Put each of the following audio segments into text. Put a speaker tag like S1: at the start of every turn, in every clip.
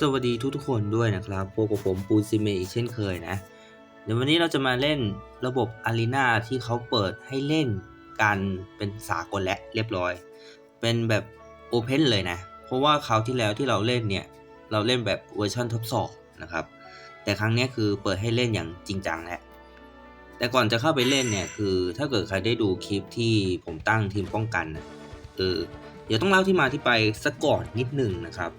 S1: สวัสดีทุกทุกคนด้วยนะครับพบกับผมปูซิเมอีกเช่นเคยนะ เดี๋ยววันนี้เราจะมาเล่นระบบอารีนาที่เขาเปิดให้เล่นกันเป็นสากลและเรียบร้อย เป็นแบบโอเพนเลยนะ เพราะว่าคราวที่แล้วที่เราเล่นเนี่ย เราเล่นแบบเวอร์ชันทดสอบนะครับ แต่ครั้งนี้คือเปิดให้เล่นอย่างจริงจังแล้วแต่ก่อนจะเข้าไปเล่นเนี่ยคือถ้าเกิดใครได้ดูคลิปที่ผมตั้งทีมป้องกันนะเออเดี๋ยวต้องเล่าที่มาที่ไปสักก่อนนิดหนึ่งนะครับ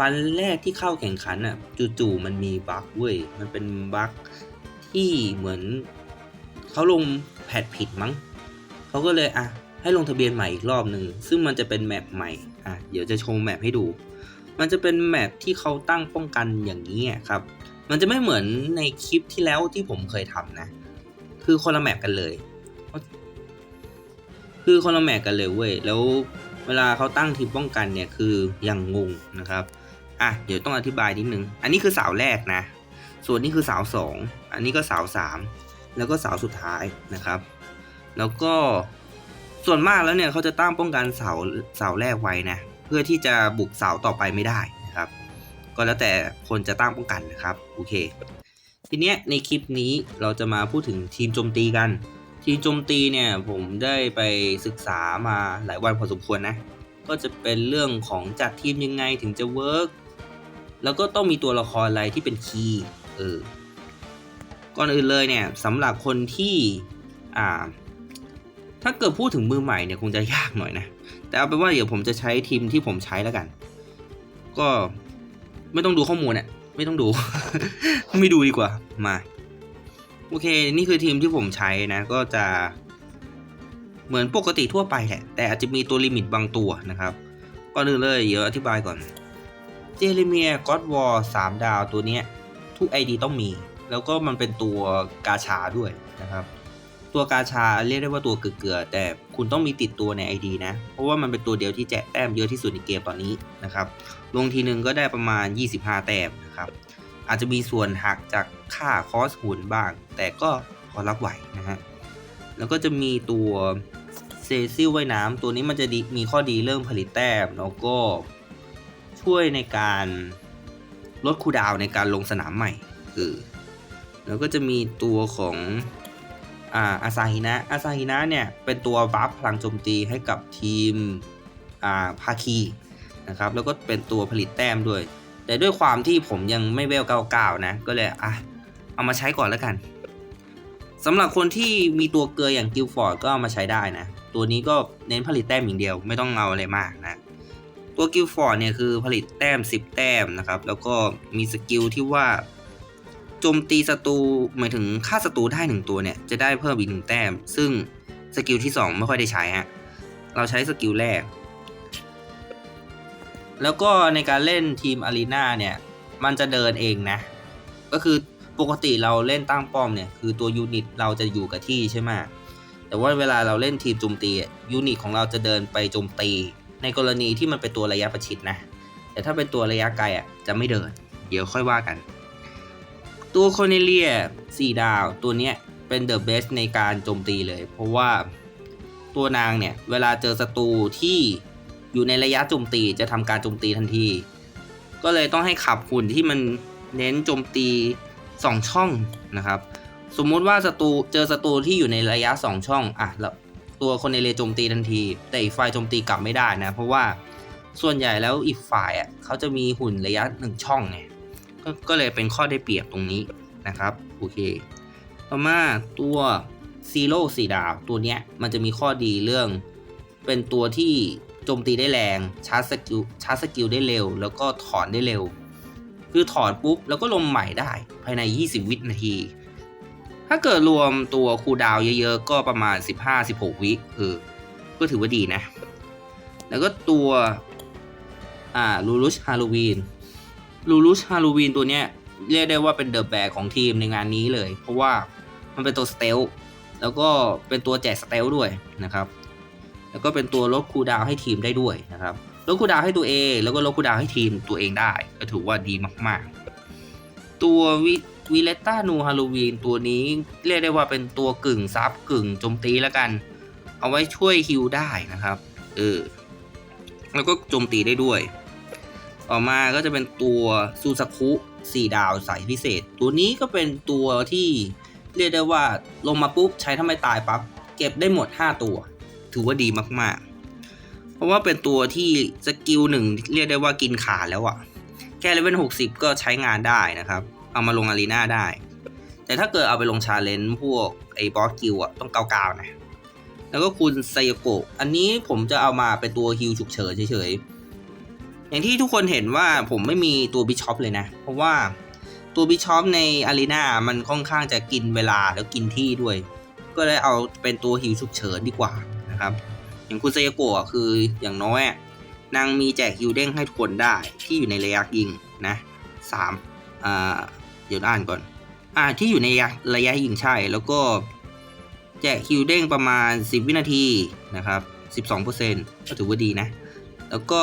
S1: วันแรกที่เข้าแข่งขันอะจู่ๆมันมีบั๊กเว้ยมันเป็นบั๊กที่เหมือนเขาลงแพทผิดมั้งเขาก็เลยอะให้ลงทะเบียนใหม่อีกรอบหนึ่งซึ่งมันจะเป็นแมปใหม่อะเดี๋ยวจะโชว์แมปให้ดู มันจะเป็นแมปที่เขาตั้งป้องกันอย่างนี้ครับ มันจะไม่เหมือนในคลิปที่แล้วที่ผมเคยทำนะ คือคนละแมปกันเลย คือคนละแมปกันเลยเว้ยแล้วเวลาเขาตั้งทีมป้องกันเนี่ยคือยังงงนะครับ อะเดี๋ยวต้องอธิบายนิดนึง อันนี้คือเสาแรกนะ ส่วนนี้คือเสาสอง อันนี้ก็เสาสาม แล้วก็เสาสุดท้ายนะครับ แล้วก็ส่วนมากแล้วเนี่ยเขาจะตั้งป้องกันเสาเสาแรกไว้นะ เพื่อที่จะบุกเสาต่อไปไม่ได้นะครับ ก็แล้วแต่คนจะตั้งป้องกันนะครับ โอเค ทีเนี้ยในคลิปนี้เราจะมาพูดถึงทีมโจมตีกัน ทีมโจมตีเนี่ยผมได้ไปศึกษามาหลายวันพอสมควรนะก็จะเป็นเรื่องของจัดทีมยังไงถึงจะเวิร์ก แล้วก็ต้องมีตัวละครอะไรที่เป็นคีย์เออก่อนอื่นเลยเนี่ยสำหรับคนที่อ่าถ้าเกิดพูดถึงมือใหม่เนี่ยคงจะยากหน่อยนะ แต่เอาเป็นว่าเดี๋ยวผมจะใช้ทีมที่ผมใช้แล้วกัน ก็ไม่ต้องดูข้อมูลอะไม่ต้องดู ไม่ดูดีกว่ามาโอเค นี่คือทีมที่ผมใช้นะ ก็จะเหมือนปกติทั่วไปแหละ แต่อาจจะมีตัวลิมิตบางตัวนะครับก่อนอื่นเลยเดี๋ยวอธิบายก่อน เจเรเมียก็อดวอร์สามดาวตัวเนี้ยทุก ID ต้องมี แล้วก็มันเป็นตัวกาชาด้วยนะครับตัวกาชาเรียกได้ว่าตัวเกลือแต่คุณต้องมีติดตัวใน ID นะ เพราะว่ามันเป็นตัวเดียวที่แจกแต้มเยอะที่สุดในเกมตอนนี้นะครับ ลงทีหนึ่งก็ได้ประมาณ 25 แต้มนะครับ อาจจะมีส่วนหักจากค่าคอสหุ่นบ้าง แต่ก็พอรับไหวนะฮะ แล้วก็จะมีตัวเซซิลว่ายน้ำตัวนี้มันจะมีข้อดีเรื่องผลิตแต้ม แล้วก็ ช่วยในการลดคูดาวในการลงสนามใหม่คือแล้วก็จะมีตัวของอ่าอาซาฮินะอาซาฮินะเนี่ยเป็นตัวบัฟพลังโจมตีให้กับทีมอ่าภาคีนะครับแล้วก็เป็นตัวผลิตแต้มด้วย แต่ด้วยความที่ผมยังไม่เวล99นะ ก็เลยอะเอามาใช้ก่อนแล้วกันสำหรับคนที่มีตัวเกลืออย่างกิลฟอร์ดก็เอามาใช้ได้นะ ตัวนี้ก็เน้นผลิตแต้มอย่างเดียวไม่ต้องเอาอะไรมากนะ ตัวกิลฟอร์ดเนี่ยคือผลิตแต้ม 10 แต้มนะครับ แล้วก็มีสกิลที่ว่าโจมตีศัตรูหมายถึงฆ่าศัตรูได้หนึ่งตัวเนี่ย จะได้เพิ่มอีกหนึ่งแต้ม ซึ่งสกิลที่ 2 ไม่ค่อยได้ใช้ฮะเราใช้สกิลแรก แล้วก็ในการเล่นทีมอารีนาเนี่ย มันจะเดินเองนะ ก็คือปกติเราเล่นตั้งป้อมเนี่ย คือตัวยูนิตเราจะอยู่กับที่ใช่ไหมแต่ว่าเวลาเราเล่นทีมโจมตียูนิตของเราจะเดินไปโจมตี ในกรณีที่มันเป็นตัวระยะประชิดนะ แต่ถ้าเป็นตัวระยะไกลอะจะไม่เดิน เดี๋ยวค่อยว่ากัน ตัวโคเนเลีย4ดาวตัวเนี้ยเป็นเดอะเบสในการโจมตีเลย เพราะว่าตัวนางเนี่ยเวลาเจอศัตรูที่อยู่ในระยะโจมตีจะทำการโจมตีทันที ก็เลยต้องให้ขับหุ่นที่มันเน้นโจมตี 2 ช่องนะครับ สมมุติว่าศัตรูเจอศัตรูที่อยู่ในระยะ 2 ช่องอะแล้ว ตัวคนในเรโจมตีทันที แต่อีกฝ่ายโจมตีกลับไม่ได้นะ เพราะว่าส่วนใหญ่แล้วอีกฝ่ายอะเขาจะมีหุ่นระยะ1ช่องไงกก็เลยเป็นข้อได้เปรียบตรงนี้นะครับโอเค ต่อมาตัวซีโร่สีดาวตัวเนี้ยมันจะมีข้อดีเรื่อง เป็นตัวที่โจมตีได้แรงชาร์จสกิลชาร์จสกิลได้เร็ว แล้วก็ถอนได้เร็ว คือถอนปุ๊บแล้วก็ลงใหม่ได้ภายใน 20 วินาที ถ้าเกิดรวมตัวคูดาวเยอะๆ ก็ประมาณ 15-16 วิเออก็ถือว่าดีนะ แล้วก็ตัว อ่าลูลุชฮาโลวีนลูลุชฮาโลวีนตัวเนี้ยเรียกได้ว่าเป็นเดอะแบกของทีมในงานนี้เลย เพราะว่ามันเป็นตัวสเตลแล้วก็เป็นตัวแจกสเตลด้วยนะครับ แล้วก็เป็นตัวลดคูดาวให้ทีมได้ด้วยนะครับลดคูดาวให้ตัวเอง แล้วก็ลดคูดาวให้ทีมตัวเองได้ ก็ถือว่าดีมาก ๆ ตัววิวิเลต้านูฮาโลวีนตัวนี้เรียกได้ว่าเป็นตัวกึ่งซับกึ่งโจมตีแล้วกัน เอาไว้ช่วยฮิลได้นะครับเออแล้วก็โจมตีได้ด้วย ต่อมาก็จะเป็นตัวซูซาคุสี่ดาวสายพิเศษ ตัวนี้ก็เป็นตัวที่เรียกได้ว่าลงมาปุ๊บใช้ทำไมตายปั๊บเก็บได้หมด 5 ตัว ถือว่าดีมากๆ เพราะว่าเป็นตัวที่สกิลหนึ่งเรียกได้ว่ากินขาดแล้วอะแค่เลเวล60 ก็ใช้งานได้นะครับ เอามาลงอารีนาได้ แต่ถ้าเกิดเอาไปลงชาเลนจ์พวกไอ้บอสกิลอะต้องเกาๆนะ แล้วก็คุณไซโกะอันนี้ผมจะเอามาเป็นตัวฮิลฉุกเฉินเฉยๆ อย่างที่ทุกคนเห็นว่าผมไม่มีตัวบิชอปเลยนะ เพราะว่าตัวบิชอปในอารีนามันค่อนข้างจะกินเวลาแล้วกินที่ด้วย ก็เลยเอาเป็นตัวฮิลฉุกเฉินดีกว่านะครับ อย่างคุณไซโกะคืออย่างน้อยนางมีแจกฮิลเด้งให้ทุกคนได้ที่อยู่ในระยะยิงนะสามอ่า เดี๋ยวอ่านก่อน อ่าที่อยู่ในระยะยิงใช่แล้วก็ แจกคิวเด้งประมาณ 10 วินาทีนะครับ 12%ก็ถือว่าดีนะ แล้วก็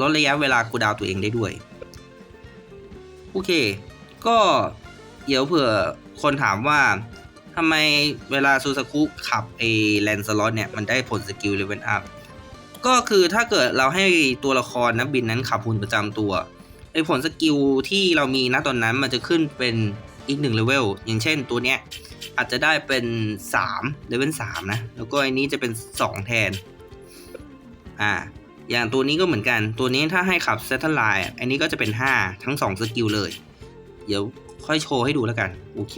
S1: ลดระยะเวลาคูดาวตัวเองได้ด้วย โอเค ก็เดี๋ยวเผื่อคนถามว่าทำไมเวลาซูซากุขับไอแลนสล็อตเนี่ย มันได้ผลสกิลเลเวลอัพก็คือถ้าเกิดเราให้ตัวละครนักบินนั้นขับหุ่นประจำตัว ไอผลสกิลที่เรามีณตอนนั้นมันจะขึ้นเป็นอีกหนึ่งเลเวลอย่างเช่นตัวเนี้ยอาจจะได้เป็น3เลเวล3นะ แล้วก็อันนี้จะเป็น 2 แทน อ่า อย่างตัวนี้ก็เหมือนกัน ตัวนี้ถ้าให้ขับเซตไลน์อันนี้ก็จะเป็น 5 ทั้ง 2 สกิลเลย เดี๋ยวค่อยโชว์ให้ดูแล้วกัน โอเค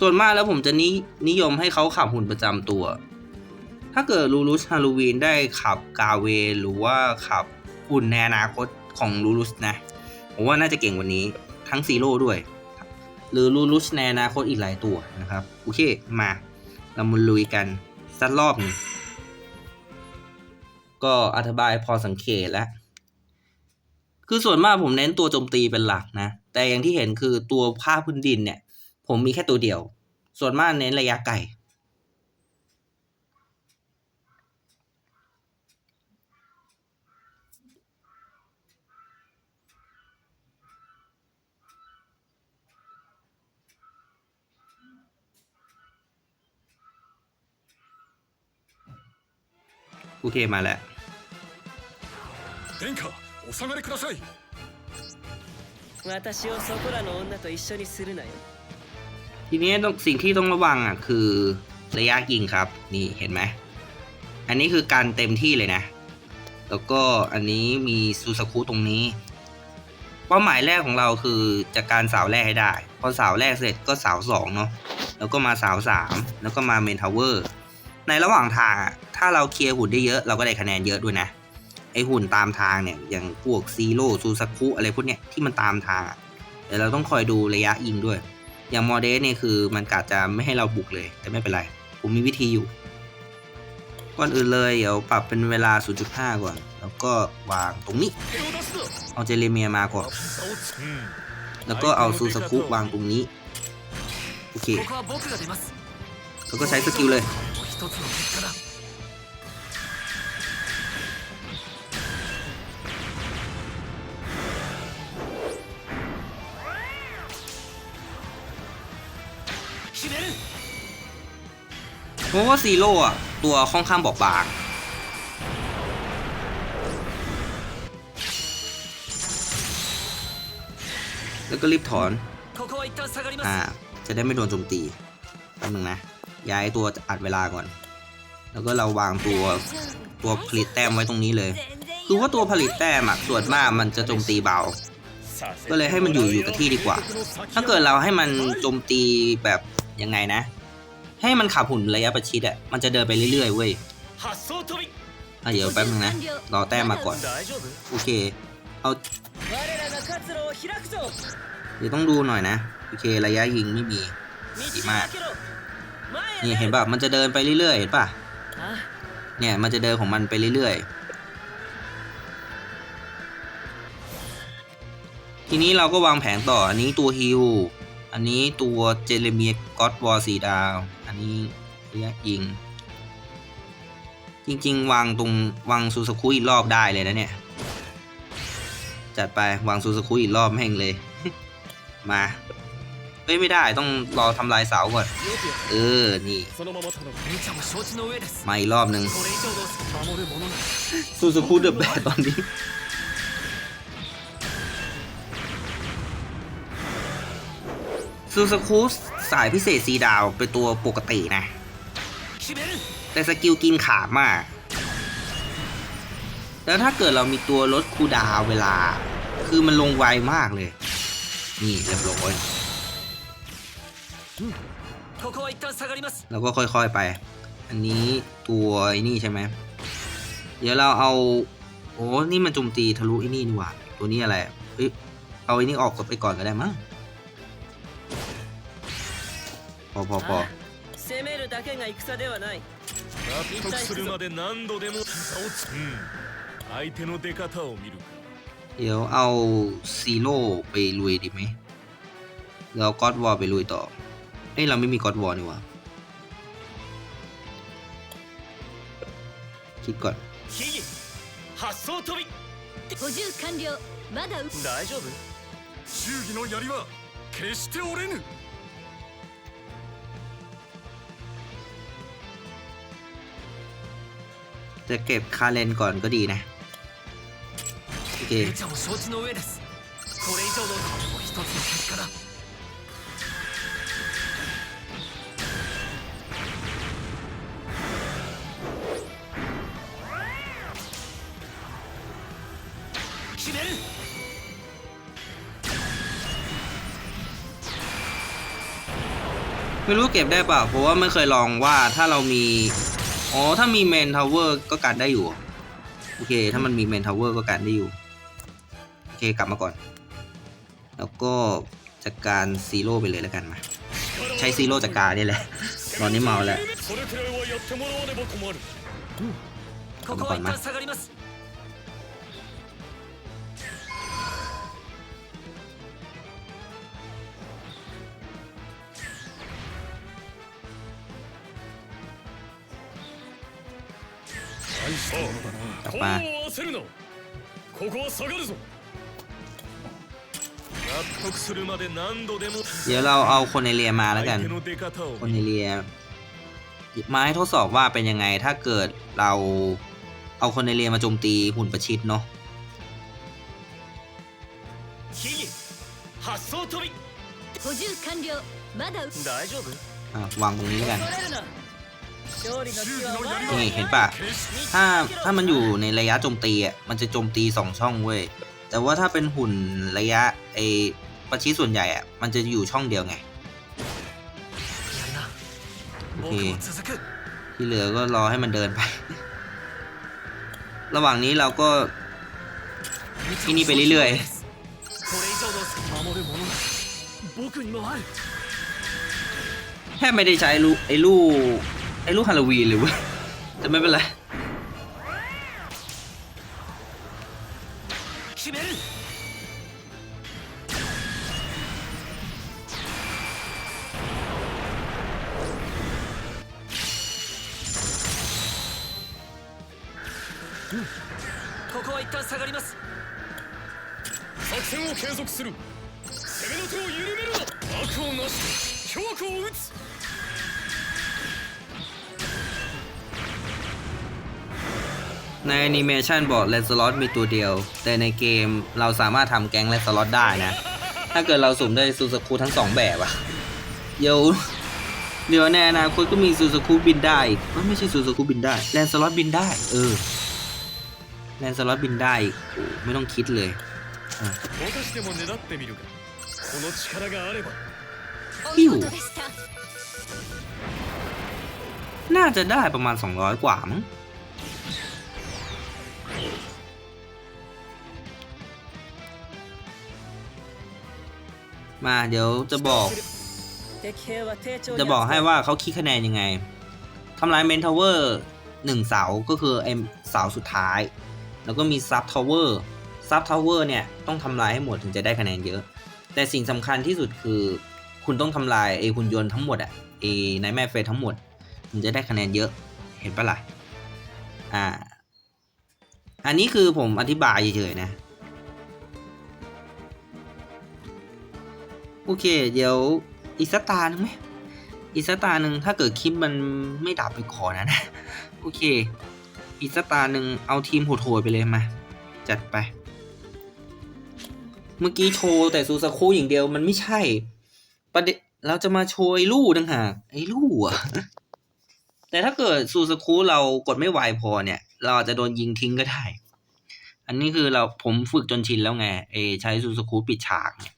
S1: ส่วนมากแล้วผมจะนินยมให้เขาขับหุ่นประจำตัว ถ้าเกิดลูรุสฮาโลวีนได้ขับกาเวหรือว่าขับหุ่นในอนาคต ของลูรุสนะ ผมว่าน่าจะเก่งว่านี้ทั้งซีโร่ด้วย หรือลูรุสในอนาคตอีกหลายตัวนะครับ โอเค มาเรามาลุยกันสักรอบหนึงก็อธิบายพอสังเกตแล้ว คือส่วนมากผมเน้นตัวโจมตีเป็นหลักนะ แต่อย่างที่เห็นคือตัวภาพพื้นดินเนี่ย ผมมีแค่ตัวเดียว ส่วนมากเน้นระยะไกล คู่เทพมาแล้วทีนี้สิ่งที่ต้องระวังอะคือระยะยิงครับ นี่เห็นไหม อันนี้คือการเต็มที่เลยนะ แล้วก็อันนี้มีซูซาคูตรงนี้ เป้าหมายแรกของเราคือจะกการสาวแรกให้ได้ พอสาวแรกเสร็จก็สาวสองเนาะแล้วก็มาสาวสามแล้วก็มาเมนทาวเวอร์ ในระหว่างทางอะ ถ้าเราเคลียร์หุ่นได้เยอะเราก็ได้คะแนนเยอะด้วยนะ ไอหุ่นตามทางเนี่ย อย่างพวกซีโร่ซูซักคุอะไรพวกเนี้ยที่มันตามทางเดี๋ยวเราต้องคอยดูระยะอิงด้วย อย่างมอเดสเนี่ยคือมันกาจะไม่ให้เราบุกเลย แต่ไม่เป็นไร ผมมีวิธีอยู่ ก่อนอื่นเลยเดี๋ยวปรับเป็นเวลา 0.5 ก่อน แล้วก็วางตรงนี้ เอาเจเลเมียมาก่อน แล้วก็เอาซูซักคุวางตรงนี้ โอเค แล้วก็ใช้สกิลเลย ราะว่าซีโร่ตัวค่อนข้างบอบบางแล้วก็รีบถอน อ่า จะได้ไม่โดนโจมตีแป๊บนึงนะ ย้ายตัวอัดเวลาก่อน แล้วก็เราวางตัวตัวผลิตแต้มไว้ตรงนี้เลย คือว่าตัวผลิตแต้มอะส่วนมากมันจะโจมตีเบา ก็เลยให้มันอยู่อยู่กับที่ดีกว่า ถ้าเกิดเราให้มันโจมตีแบบยังไงนะ ให้มันขับหุ่นระยะประชิดอะมันจะเดินไปเรื่อยๆเว้ยอะเดี๋ยวแป๊บนึงนะรอแต้มมาก่อน โอเค เอาเดี๋ยวต้องดูหน่อยนะ โอเคระยะยิงไม่มีดีมากนี่เห็นป่ะมันจะเดินไปเรื่อยๆเห็นป่ะเนี่ยมันจะเดินของมันไปเรื่อยๆ ทีนี้เราก็วางแผงต่ออันนี้ตัวฮิว อันนี้ตัวเจเรเมียก็อดวอร์สีดาว อันนี้ระยะยิง จริง ๆ วางตรงวางซูซาคุอีกรอบได้เลยนะเนี่ย จัดไปวางซูซาคุอีกรอบแม่งเลย มาเอ้ยไม่ได้ต้องรอทำลายเสาก่อน เออ นี่มาอีกรอบหนึ่งซูซูคุเดือบแบบตอนนี้ ซูซูคุ สายพิเศษสีดาวเป็นตัวปกตินะ แต่สกิลกินขามาก แล้วถ้าเกิดเรามีตัวลดคูดาวเวลา คือมันลงไวมากเลย นี่เรียบร้อยแล้วก็ค่อยๆไป อันนี้ตัวไอ้นี่ใช่ไหม เดี๋ยวเราเอาโอ้นี่มันโจมตีทะลุไอ้นี่นี่หว่า ตัวนี้อะไรเอ้ยเอาไอ้นี่ออกไปก่อนก็ได้มั้ง พอพอพอ
S2: 攻めるだけが戦ではない
S3: 納得するまで何度でも差をつうん相手の出方を見るか
S1: เดี๋ยวเอาซีโร่ไปลุยดีไหมแล้วก็อดวอลไปลุยต่อ เอ้ยเราไม่มีก็อดวอลนี่หว่า คิดก่อน
S2: ヒギ発想飛び
S4: 補充完了まだう
S2: 大丈夫
S3: 忠義の槍は決して折れぬ
S1: จะเก็บคาเลนก่อนก็ดีนะ โอเคไม่รู้เก็บได้ป่ะเพราะว่าไม่เคยลองว่าถ้าเรามี อ๋อ ถ้ามีเมนทาวเวอร์ก็การได้อยู่ โอเค ถ้ามันมีเมนทาวเวอร์ก็การได้อยู่ โอเค กลับมาก่อน แล้วก็จัดการซีโร่ไปเลยแล้วกันมา ใช้ซีโร่จัดการนี่แหละ ตอนนี้เมาแล้ว
S3: กลับมาก่อนมา กลัมา
S1: เดี๋ยวเราเอาคนในเรียมาแล้วกัน คนในเรียมาให้ทดสอบว่าเป็นยังไงถ้าเกิดเราเอาคนในเรียมาโจมตีหุ่นประชิดเนาะวางตรงนี้แล้วกัน นี่เห็นปะถ้าถ้ามันอยู่ในระยะโจมตีอะมันจะโจมตีสองช่องเว้ยแต่ว่าถ้าเป็นหุ่นระยะไอประชิดส่วนใหญ่อะมันจะอยู่ช่องเดียวไงโอเคที่เหลือก็รอให้มันเดินไป ระหว่างนี้เราก็ที่นี่ไปเรื่อย
S2: ๆ
S1: แค่ไม่ได้ใช้ลูไอ้ลูก ไอ้ลูกฮาโลวีนเลยเว้ยแต่ไม่เป็นไร ในแอนิเมชันบอกเลนสลอตมีตัวเดียว แต่ในเกมเราสามารถทำแก๊งเลนสลอตได้นะ ถ้าเกิดเราสุ่มได้ซูซาคูทั้งสองแบบอะเดี๋ยวเดี๋ยวแน่นะคตก็มีซูซาคูบินได้มันไม่ใช่ซูซาคูบินได้แลนสลอตบินได้ เออแลนสลอตบินได้โอ้ไม่ต้องคิดเลย
S4: ปิ้ว
S1: น่าจะได้ประมาณ 200 กว่ามั้ง มาเดี๋ยวจะบอก จะบอกให้ว่าเขาคิดคะแนนยังไงทำลายเมนทาวเวอร์หนึ่งเสาก็คือไอเสาสุดท้าย แล้วก็มีซับทาวเวอร์ซับทาวเวอร์เนี่ยต้องทำลายให้หมดถึงจะได้คะแนนเยอะ แต่สิ่งสำคัญที่สุดคือ คุณต้องทำลายเอหุ่นยนต์ทั้งหมดอะเอนายแม่เฟยทั้งหมดถึงจะได้คะแนนเยอะเห็นปะละ่ะอ่า อันนี้คือผมอธิบายเฉยๆนะ โอเค เดี๋ยวอีกสตาหนึ่งไหมอีกสักตาหนึ่งถ้าเกิดคลิปมันไม่ดับไปขอนะนะโอเค อีกสักตาหนึ่งเอาทีมโหดๆไปเลยมา จัดไป เมื่อกี้โชว์แต่ซูซาคุอย่างเดียวมันไม่ใช่ประเด็นเราจะมาโชยลู่ต่างหากไอ้ลู่อะแต่ถ้าเกิดซูสคูเรากดไม่ไวพอเนี่ย เราอาจจะโดนยิงทิ้งก็ได้ อันนี้คือเราผมฝึกจนชินแล้วไงเอใช้ซูสคูปิดฉากเนี่ย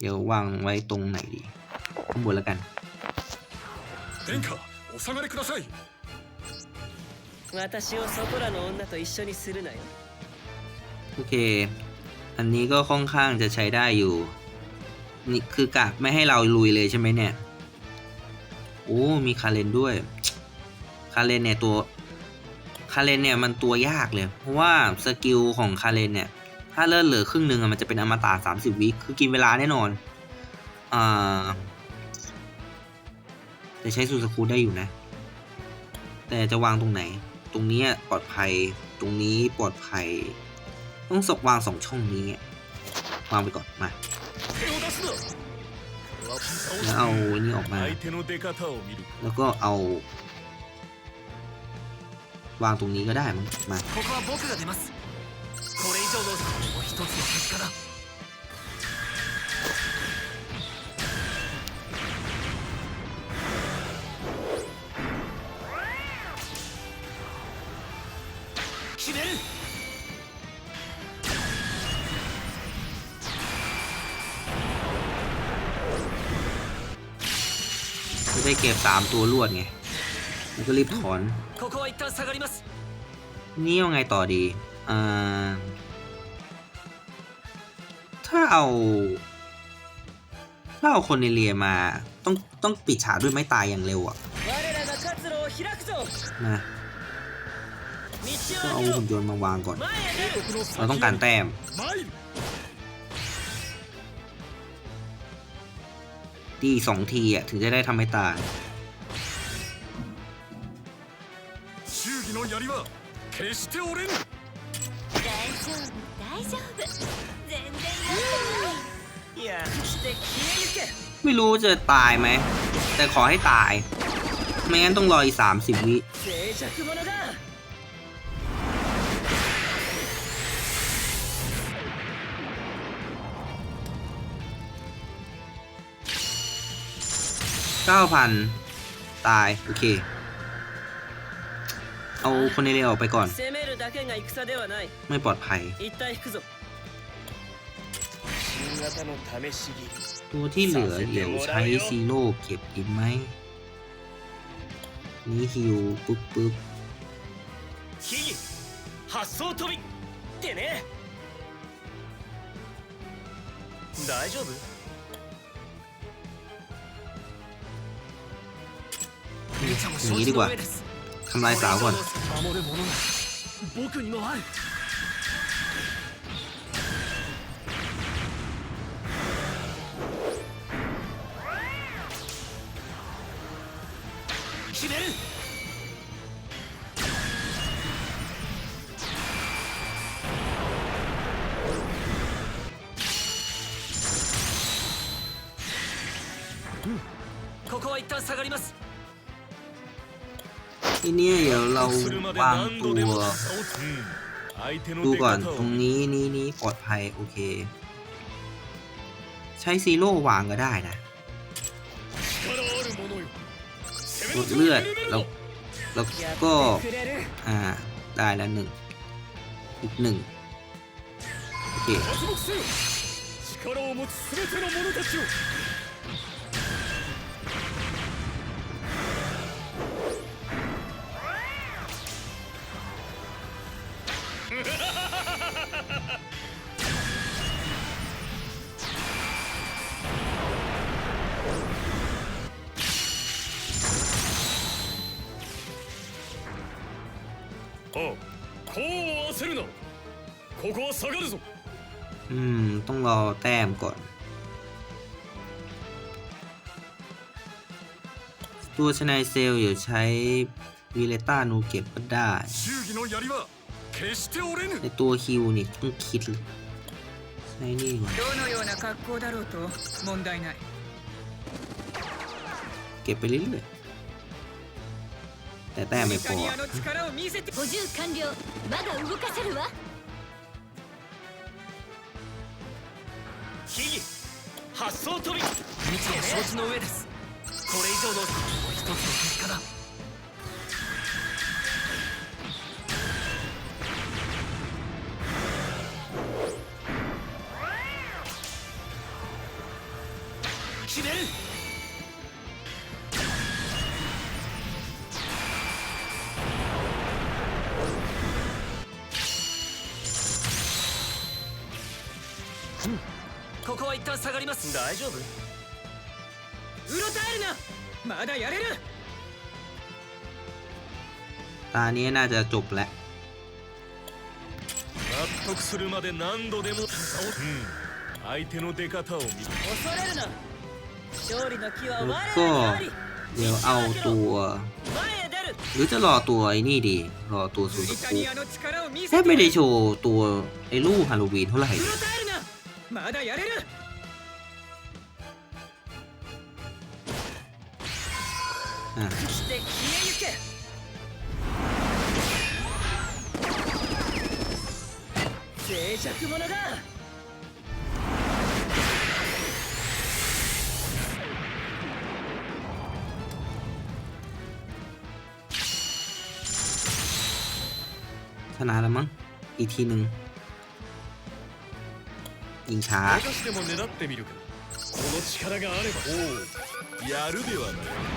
S1: เดี๋ยววางไว้ตรงไหนดีข้างบนแล้วกันโอเค อันนี้ก็ค่อนข้างจะใช้ได้อยู่ นี่คือกะไม่ให้เราลุยเลยใช่ไหมเนี่ย โอ้ มีคาเลนด้วย คาเลนเนี่ยตัว คาเลนเนี่ยมันตัวยากเลย เพราะว่าสกิลของคาเลนเนี่ย ถ้าเลื่อนเหลือครึ่งหนึ่งมันจะเป็นอมตะสามสิบวิคือกินเวลาแน่นอนอ่าแต่ใช้สูสคูได้อยู่นะ แต่จะวางตรงไหน ตรงนี้ปลอดภัย ตรงนี้ปลอดภัย ต้องสกวางสองช่องนี้ วางไปก่อน มา แล้วเอาอันนี้ออกมา แล้วก็เอา วางตรงนี้ก็ได้มั้งมา
S2: ここは僕が出ますこれ以上のもう一つの結果だ 決める
S1: จะได้เก็บสามตัวรวดไง แล้วก็รีบถอน
S2: ここは一旦下がります
S1: นี่เอาไงต่อดี อ่า ถ้า เอาถ้าเอาคนในเรียมาต้องต้องปิดฉากด้วยไม้ตายอย่างเร็วอะมา
S2: ต้
S1: อ
S2: ง
S1: เอาหุ่นยนต์มาวางก่อน เราต้องการแต้มตีสองทีอะถึงจะได้ทำให้ตาย
S3: 忠義の槍は決して折れぬ
S4: 大丈夫大丈夫全然
S2: いやして消えゆけ
S1: ไม่รู้จะตายไหม แต่ขอให้ตาย ไม่งั้นต้องรออีกสามสิบวิ
S2: 静寂者だ
S1: เก้าพันตาย โอเค เอาคนในเรียออกไปก่อน
S2: 攻める だけが戦ではない
S1: ไม่ปลอดภัย
S2: 一旦引くぞ新型の試し切り
S1: ตัวที่เหลือเดี๋ยวใช้ซีโร่เก็บอีกไหม นี่ฮิวปุ๊บปุ๊บ
S2: 秘技発想飛びってね大丈夫
S1: อย่างนี้ดีกว่า ทำลายสาวก่อน
S2: 守るものが 僕にもある。
S1: วางตัวดูก่อนตรงนี้นี้นี้ปลอดภัยโอเค ใช้ซีโร่วางก็ได้นะลดเลือดแล้วแล้วก็อ่าได้แล้วหนึ่งอีกหนึ่งโอเค ต้องรอแต้มก่อน ตัวชนายเซลอยู่ใช้วิเลต้านูเก็บก็ได้ในตัวฮิวนี่ต้องคิดใช้นี่ก่อนเก็บไปเรื่อยแต่แต้มไม่พอ
S2: 木発想飛び未知の承知の上です。これ以上の一つの結果だ
S1: นี้น่าจะจบแล้วก็เดี๋ยวเอาตัว หรือจะรอตัวไอ้นี่ดี รอตัวซูซู
S5: กุ
S1: แทบไม่ได้โชว์ตัวไอ้ลูกฮาโลวีนเท่าไหร่
S2: して消えゆけ静寂者だ
S1: ชนะแล้วมั้ง อีกทีหนึ่งยิงช้า
S3: 果たしても狙ってみるかこの力があればおおやるではない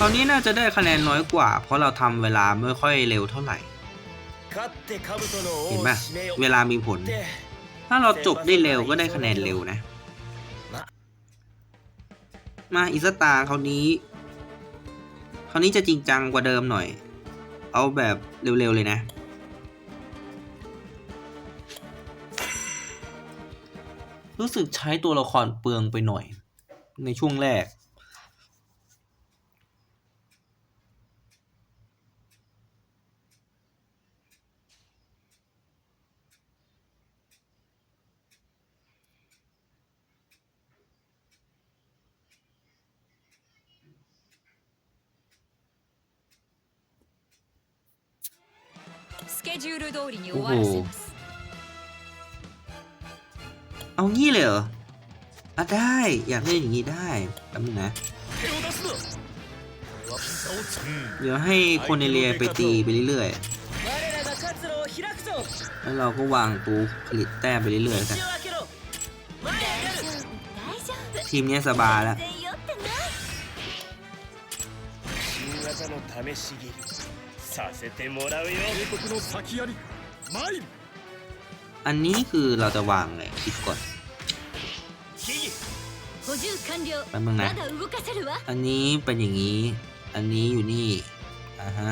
S1: ตอนนี้น่าจะได้คะแนนน้อยกว่า เพราะเราทำเวลาไม่ค่อยเร็วเท่าไหร่ เห็น
S2: ไหม
S1: เวลามีผล ถ้าเราจบได้เร็วก็ได้คะแนนเร็วนะ มาอิสตาคราวนี้คราวนี้จะจริงจังกว่าเดิมหน่อย เอาแบบเร็วๆเลยนะรู้สึกใช้ตัวละครเปลืองไปหน่อย ในช่วงแรก
S4: ケジュール通りに終わらせます
S1: เอางี้เลยเหรออ่ะได้ อยากเล่นอย่างนี้ได้แป๊บนึงนะ
S3: 手を出すな俺は膝をつく
S1: เดี๋ยวให้คนในเรียไปตีไปเรื่อย
S2: 我らが活路を開くぞ
S1: ๆ แล้วเราก็วางตูผลิตแต้มไปเรื่อยๆ
S2: 道
S1: กัน
S2: を開けろ前へ出る
S4: 大丈夫
S1: ทีมเนี้ยสบายแล้ว
S2: させてもらうよ
S3: 帝国の先槍参る
S1: อันนี้คือเราจะวางไงคิดก่อน
S2: 秘技
S4: 補充完了
S1: แป๊บนึง
S4: ま
S1: นะ
S4: だ動かせるわ
S1: อันนี้เป็นอย่างนี้ อันนี้อยู่นี่อ่าฮะ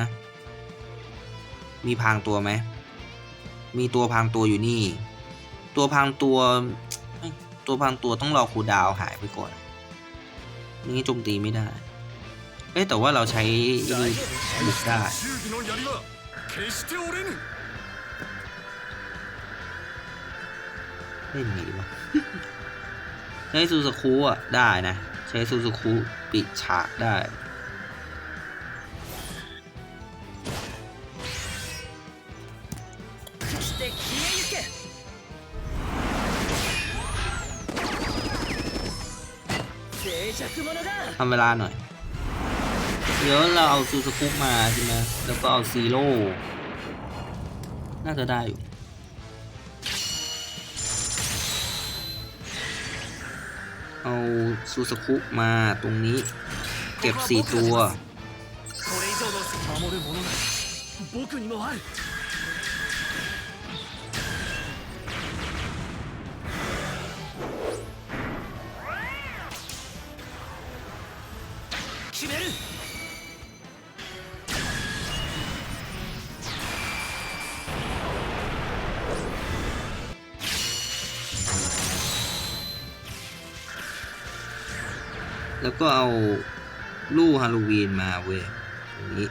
S1: มีพรางตัวไหม มีตัวพรางตัวอยู่นี่ ตัวพรางตัวเอ้ยตัวพรางตัวต้องรอคูลดาวน์หายไปก่อนนี่โจมตีไม่ได้ เอ้แต่ว่าเราใช้บุกได้เล่นไงดีวะใช้ซูซูคุอะได้นะ ใช้ซูซูคุปิดฉากได้ทำเวลาหน่อย เดี๋ยวเราเอาซูซูคุมาใช่ไหมแล้วก็เอาซีโร่ น่าจะได้อยู่ เอาซูซูคุมาตรงนี้ เก็บสี่ตัว
S2: これ以上の守るものなら僕にもある決める
S1: แล้วก็เอาลู่ฮาโลวีนมาเว้ยตรงนี้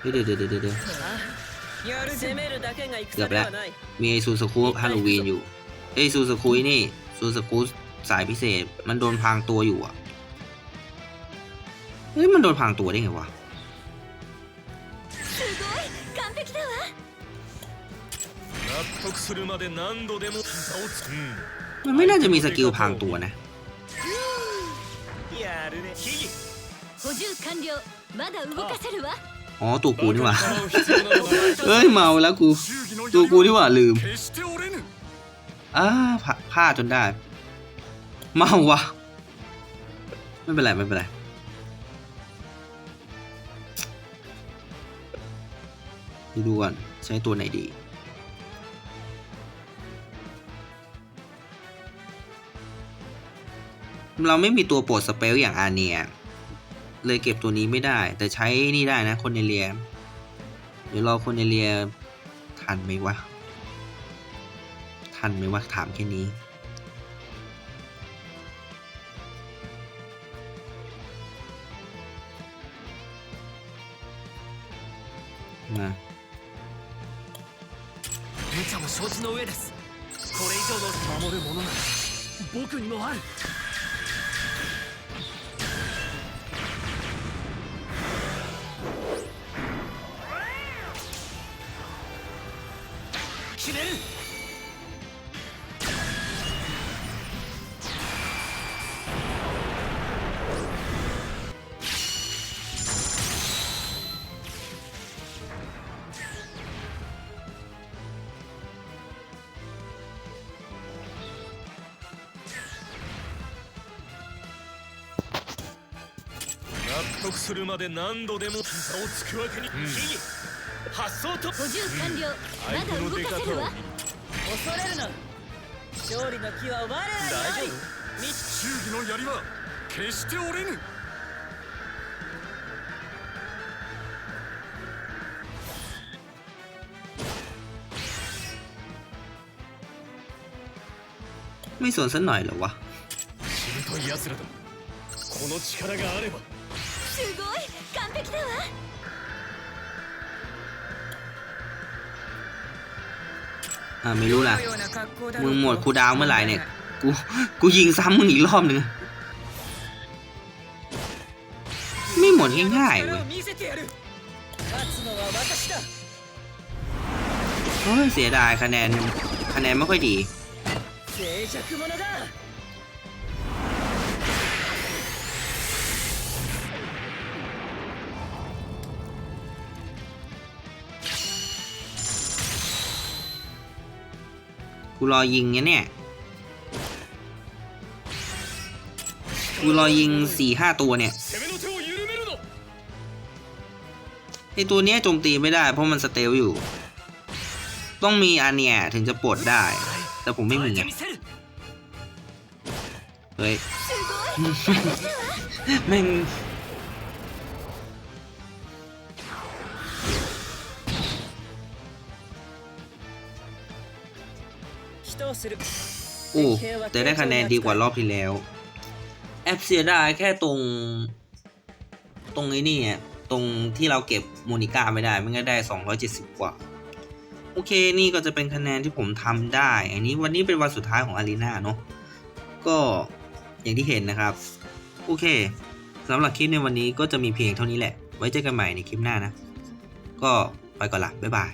S1: เดี๋ยวเดี๋ยวเดี๋ยวเดี๋เกือ
S2: บแล้ว
S1: มีไอซูสกูฮาโลวีนอยู่ไอซูสกูนี่ซูสกูสายพิเศษมันโดนพังตัวอยู่อะเฮ้ยมันโดนพังตัวได้ไงวะ
S4: す
S3: るまで何度でも膝をつく、
S1: มันไม่น่าจะมีสกิลพรางตัวนะ
S2: やるねヒギ
S4: 補充完了まだ動かせるわ
S1: อ๋อ ตัวกูนี่หว่า
S3: 戦う必要などない
S1: เอ้ย เมาแล้วกู
S3: 忠義の
S1: ตัวกูนี่หว่าลืม
S3: 決して折れぬ
S1: อ้าพลาพลาดจนได้ เมาวะ ไม่เป็นไร ไม่เป็นไร ดูดูก่อนใช้ตัวไหนดี เราไม่มีตัวโปรดสเปลอย่างอาเนีย เลยเก็บตัวนี้ไม่ได้ แต่ใช้นี่ได้นะ คนในเรีย เดี๋ยวรอคนในเรียทันไหมวะ ทันไหมวะถามแค่นี้ มา
S2: 無茶も承知の上ですこれ以上の守るものなら僕にもある
S3: まで何度でも膝をつくわけに、
S2: ヒギ発想と
S4: 補充完了まだ
S3: 相手の出
S4: 動かせるわ
S3: 方を見る
S5: 恐れるな勝利の気は我らにあり
S3: 忠義の槍は決して折れぬ
S1: ไม่สวนสักหน่อยเหรอวะ
S3: しぶとい奴らだこの力があれば
S4: すごい完璧だわ
S1: อ่าไม่รู้ล่ะ
S5: のような格好だろ
S1: มึ
S5: う
S1: ง
S5: と
S1: หมดคูลดาวน์เมื่อไหร่เนี่ย กู กูยิงซ้ำมึงอีกรอบหนึ่งไม่หมดง่ายๆ
S5: 力
S1: เว้ย
S5: を見せてやる勝つのは私だ
S1: โอ้ยเสียดายคะแนน คะแนนไม่ค่อยดี กูรอยิงเนี่ยกูรอยิงสี่ห้าตัวเนี่ยไอตัวเนี้ยโจมตีไม่ได้เพราะมันสเตลอยู่ ต้องมีอันเนี่ยถึงจะปลดได้ แต่ผมไม่มีเฮ้ยแม่ง อ้แต่ได้คะแนนดีกว่ารอบที่แล้ว แอบเสียดายแค่ตรง ตรงนี้นี่ตรงที่เราเก็บโมนิก้าไม่ได้ไม่งั้นได้ 270 กว่า โอเคนี่ก็จะเป็นคะแนนที่ผมทำได้ อันนี้วันนี้เป็นวันสุดท้ายของอารีนาเนาะก็อย่างที่เห็นนะครับ โอเคสำหรับคลิปในวันนี้ก็จะมีเพียงเท่านี้แหละ ไว้เจอกันใหม่ในคลิปหน้านะ ก็ไปก่อนละบ๊ายบาย